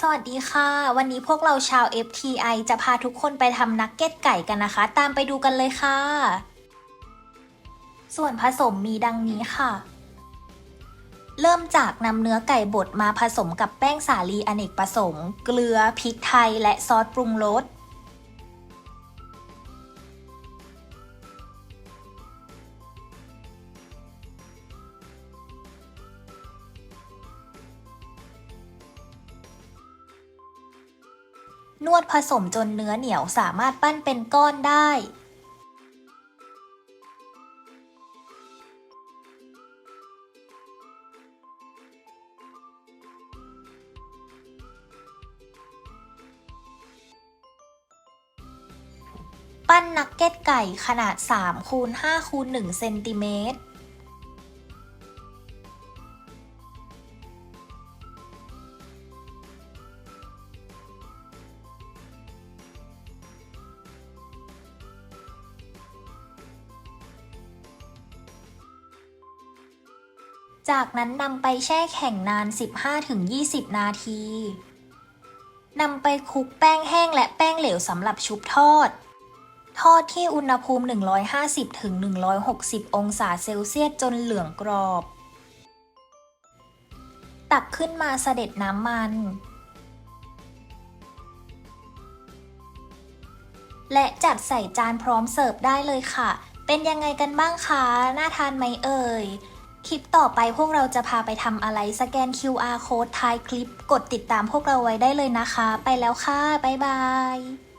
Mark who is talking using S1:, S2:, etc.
S1: สวัสดีค่ะ วันนี้พวกเราชาว FTI จะพาทุกคนไปทำนักเก็ตไก่กันนะคะ ตามไปดูกันเลยค่ะ ส่วนผสมมีดังนี้ค่ะ เริ่มจากนำเนื้อไก่บดมาผสมกับแป้งสาลีอเนกประสงค์ เกลือ พริกไทย และซอสปรุงรส นวดผสมจนเนื้อเหนียวสามารถปั้นเป็นก้อนได้ ปั้นนักเก็ตไก่ขนาด3คูณ5คูณ1เซนติเมตร จากนั้นนำไปแช่แข็งนาน 15-20 นาที นำไปคลุกแป้งแห้งและแป้งเหลวสำหรับชุบทอด ทอดที่อุณหภูมิ 150-160 องศาเซลเซียสจนเหลืองกรอบ ตักขึ้นมาเสด็จน้ำมัน และจัดใส่จานพร้อมเสิร์ฟได้เลยค่ะ เป็นยังไงกันบ้างคะ น่าทานไหมเอ่ย คลิปต่อไปพวกเราจะพาไปทำอะไรสแกน QR code ท้ายคลิป กดติดตามพวกเราไว้ได้เลยนะคะ ไปแล้วค่ะ บ๊ายบาย